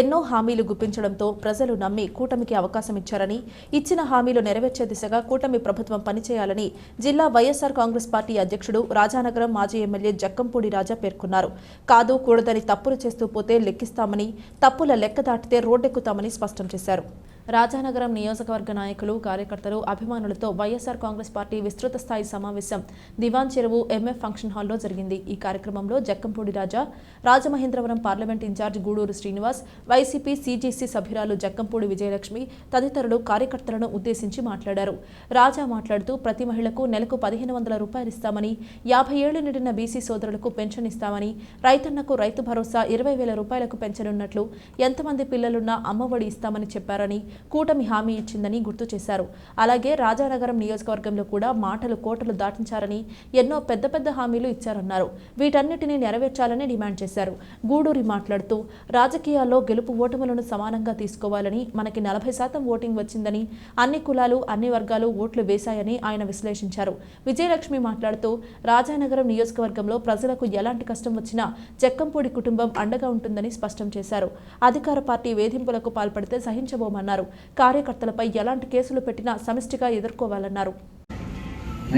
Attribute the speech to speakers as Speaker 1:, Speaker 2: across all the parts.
Speaker 1: ఎన్నో హామీలు గుప్పించడంతో ప్రజలు నమ్మి కూటమికి అవకాశం ఇచ్చారని ఇచ్చిన హామీలు నెరవేర్చే దిశగా కూటమి ప్రభుత్వం పనిచేయాలని జిల్లా వైఎస్ఆర్ కాంగ్రెస్ పార్టీ అధ్యక్షుడు రాజానగరం మాజీ ఎమ్మెల్యే జక్కంపూడి రాజా పేర్కొన్నారు. కాదు కూడదని తప్పులు చేస్తూ పోతే లెక్కిస్తామని తప్పుల లెక్క దాటితే రోడ్డెక్కుతామని స్పష్టం చేశారు. రాజానగరం నియోజకవర్గ నాయకులు కార్యకర్తలు అభిమానులతో వైఎస్ఆర్ కాంగ్రెస్ పార్టీ విస్తృత స్థాయి సమావేశం దివాన్ చెరువు ఎంఎఫ్ ఫంక్షన్ హాల్లో జరిగింది. ఈ కార్యక్రమంలో Jakkampudi Raja Rajamahendravaram parliament in charge Guduru Srinivas YCP CGC సభ్యురాలు జక్కంపూడి విజయలక్ష్మి తదితరులు కార్యకర్తలను ఉద్దేశించి మాట్లాడారు. రాజా మాట్లాడుతూ ప్రతి మహిళకు నెలకు పదిహేను వందల రూపాయలు ఇస్తామని యాభై ఏళ్ళు నిండిన బీసీ సోదరులకు పెన్షన్ ఇస్తామని రైతన్నకు రైతు భరోసా ఇరవై వేల రూపాయలకు పెంచనున్నట్లు ఎంతమంది పిల్లలున్నా అమ్మఒడి ఇస్తామని చెప్పారని కూటమి హామీ ఇచ్చిందని గుర్తు చేశారు. అలాగే రాజానగరం నియోజకవర్గంలో కూడా మాటలు కోటలు దాటించారని ఎన్నో పెద్ద పెద్ద హామీలు ఇచ్చారన్నారు. వీటన్నిటిని నెరవేర్చాలని డిమాండ్ చేశారు. గూడూరి మాట్లాడుతూ రాజకీయాల్లో గెలుపు ఓటములను సమానంగా తీసుకోవాలని మనకి నలభై శాతం ఓటింగ్ వచ్చిందని అన్ని కులాలు అన్ని వర్గాలు ఓట్లు వేశాయని ఆయన విశ్లేషించారు. విజయలక్ష్మి మాట్లాడుతూ రాజానగరం నియోజకవర్గంలో ప్రజలకు ఎలాంటి కష్టం వచ్చినా చెక్కంపూడి కుటుంబం అండగా ఉంటుందని స్పష్టం చేశారు. అధికార పార్టీ వేధింపులకు పాల్పడితే సహించబోమన్నారు. కార్యకర్తలపై ఎలాంటి కేసులు పెట్టినా సమిష్టిగా ఎదుర్కోవాలన్నారు.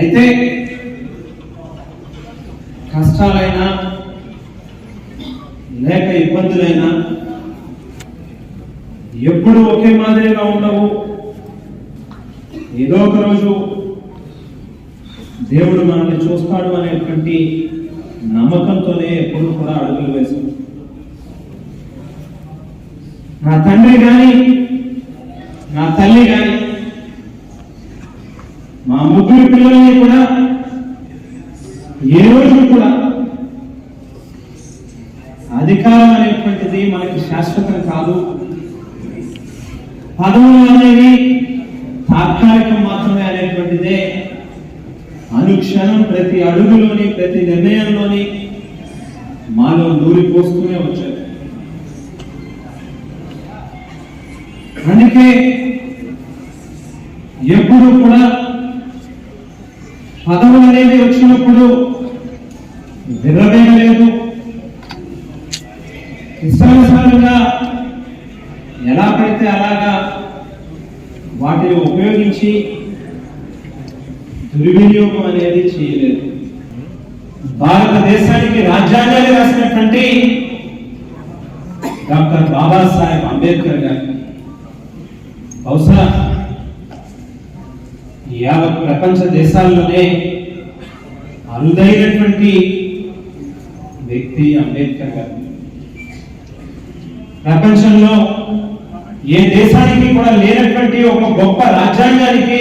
Speaker 2: అయితే కష్టాలైనా లేక ఇబ్బందులైనా ఎప్పుడు ఒకే మాదిరిగా ఉండవు. ఏదో ఒక రోజు దేవుడు మనల్ని చూస్తాడు అనేటువంటి నమ్మకంతోనే ఎప్పుడు కూడా అడుగులు వేశాం నా తండ్రి కానీ నా తల్లి కానీ మా ముగ్గురు పిల్లల్ని కూడా ఏ రోజు కూడా అధికారం అనేటువంటిది మనకి శాశ్వతం కాదు. పదవులు అనేవి తాత్కాలికం మాత్రమే అనేటువంటిదే. అనుక్షణం ప్రతి అడుగులోని ప్రతి నిర్ణయంలోని మాలో నూరిపోస్తూనే వచ్చారు. అందుకే ఎప్పుడు కూడా పదవులు అనేది వచ్చినప్పుడు విర్రవేయలేదు ఇష్టానుసారంగా ఎలా పడితే అలాగా వాటిని ఉపయోగించి దుర్వినియోగం అనేది చేయలేదు. భారతదేశానికి రాజ్యాంగాన్ని రాసినటువంటి డాక్టర్ బాబాసాహెబ్ అంబేద్కర్ గారు బహుశా యావత్ ప్రపంచ దేశాల్లోనే అరుదైనటువంటి వ్యక్తి అంబేద్కర్ గారు. ప్రపంచంలో ఏ దేశానికి కూడా లేనటువంటి ఒక గొప్ప రాజ్యాంగానికి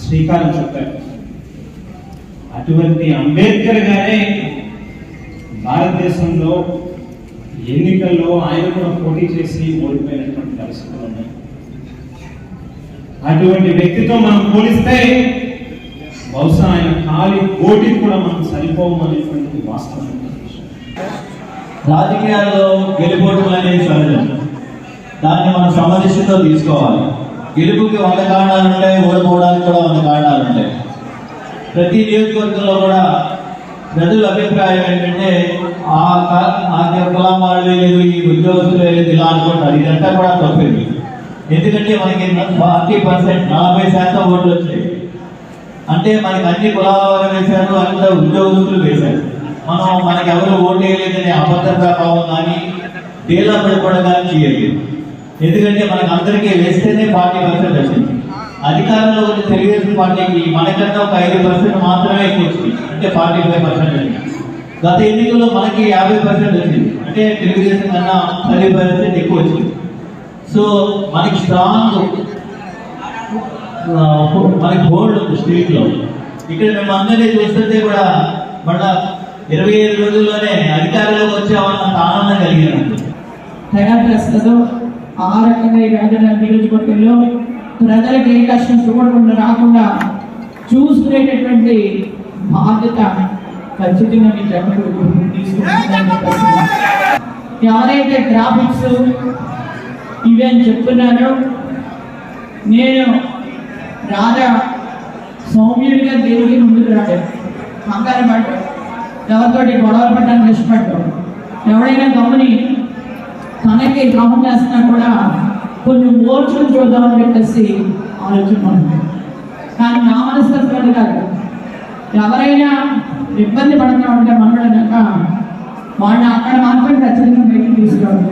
Speaker 2: శ్రీకారం చుట్టారు. అటువంటి అంబేద్కర్ గారే భారతదేశంలో ఎన్నికల్లో ఆయన కూడా పోటీ చేసి ఓడిపోయినటువంటి పరిస్థితులు ఉన్నాయి. అటువంటి వ్యక్తితో మనం పోలిస్తే బహుశా ఆయన ఖాళీ ఓటికి కూడా మనం సరిపోవం అనేటువంటి వాస్తవం.
Speaker 3: రాజకీయాల్లో గెలుపోవడం అనేది సహజం. దాన్ని మనం సమదృష్టితో తీసుకోవాలి. గెలుపుకి వంద కారణాలు ఉంటాయి ఓడిపోవడానికి కూడా వంద కారణాలు ఉంటాయి. ప్రతి నియోజకవర్గంలో కూడా ప్రజల అభిప్రాయం ఏంటంటే ఆ క- ఆ కులం వాళ్ళు లేదు ఈ ఉద్యోగస్తులు లేదు ఇలా అనుకుంటారు. ఇదంతా కూడా తప్పేది ఎందుకంటే మనకి ఫార్టీ పర్సెంట్ నలభై శాతం ఓట్లు వచ్చాయి. అంటే మనకి అన్ని కులాలు వేశారు అంత ఉద్యోగస్తులు వేశారు. మనం మనకి ఎవరు ఓటు వేయలేదనే అబద్ధ భావం కానీ డేలా పడిపోవడం కానీ చేయలేదు. ఎందుకంటే మనకి అందరికీ వేస్తేనే ఫార్టీ పర్సెంట్ వచ్చింది. అధికారంలో ఉన్న తెలుగుదేశం పార్టీకి మనకన్నా ఒక ఐదు పర్సెంట్ మాత్రమే ఎక్కువ వచ్చింది. అంటే ఫార్టీ ఫైవ్ పర్సెంట్ వచ్చింది. గత ఎన్నికల్లో మనకి యాభై పర్సెంట్ వచ్చింది. అంటే తెలుగుదేశం కన్నా పది పర్సెంట్ ఎక్కువ వచ్చింది. సో మనకి స్ట్రాంగ్ మనకి బోర్డు ఉంది స్టేట్లో ఇక్కడ మేము అందరినీ చూస్తుంటే కూడా మళ్ళా ఇరవై ఐదు రోజుల్లోనే అధికారంలోకి వచ్చామన్నంత ఆనందం కలిగినట్టు
Speaker 4: తయారు చేస్తుందో ఆ రకంగా ఈ రాజధాని నియోజకవర్గంలో ప్రజలకు ఏ కష్టం చూడకుండా రాకుండా చూసుకునేటటువంటి బాధ్యత ఖచ్చితంగా మీ జగన్ తీసుకుంటున్నాను. ఎవరైతే గ్రాఫిక్స్ ఇవి అని చెప్తున్నాను. నేను రాజా సౌమ్యుడిగా దేవుడికి ముందుకు రాలేదు. కంగారు పడ్డం ఎవరితోటి గొడవ పడ్డాను ఇష్టపడ్డాడు ఎవడైనా గమని తనకి ద్రోహం చేస్తున్నా కూడా కొంచెం ఓర్చులు చూద్దామని చెప్పేసి ఆలోచన కానీ నా మనస్తత్వం కాదు. ఎవరైనా ఇబ్బంది పడుతూ ఉంటే మనలో వాళ్ళని అక్కడ మాత్రం ఖచ్చితంగా బయటకు తీసుకురావాలి.